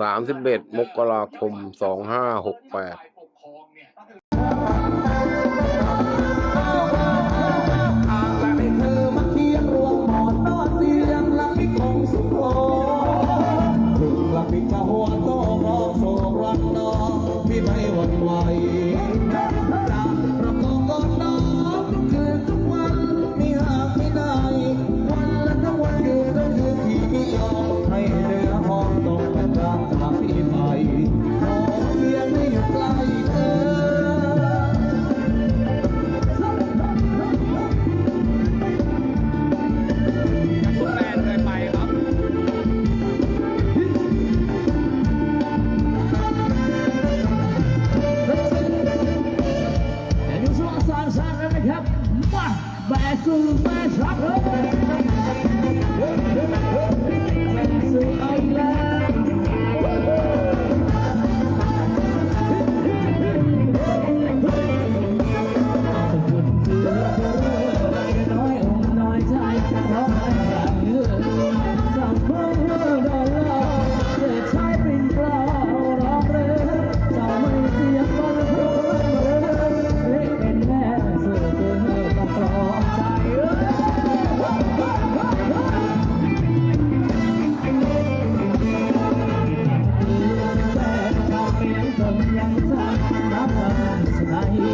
สามสิบเอ็ดมกราคมสองห้าหกแปดไม่หวั่นไหว School West Hopper. ยังสักนับวันสลาย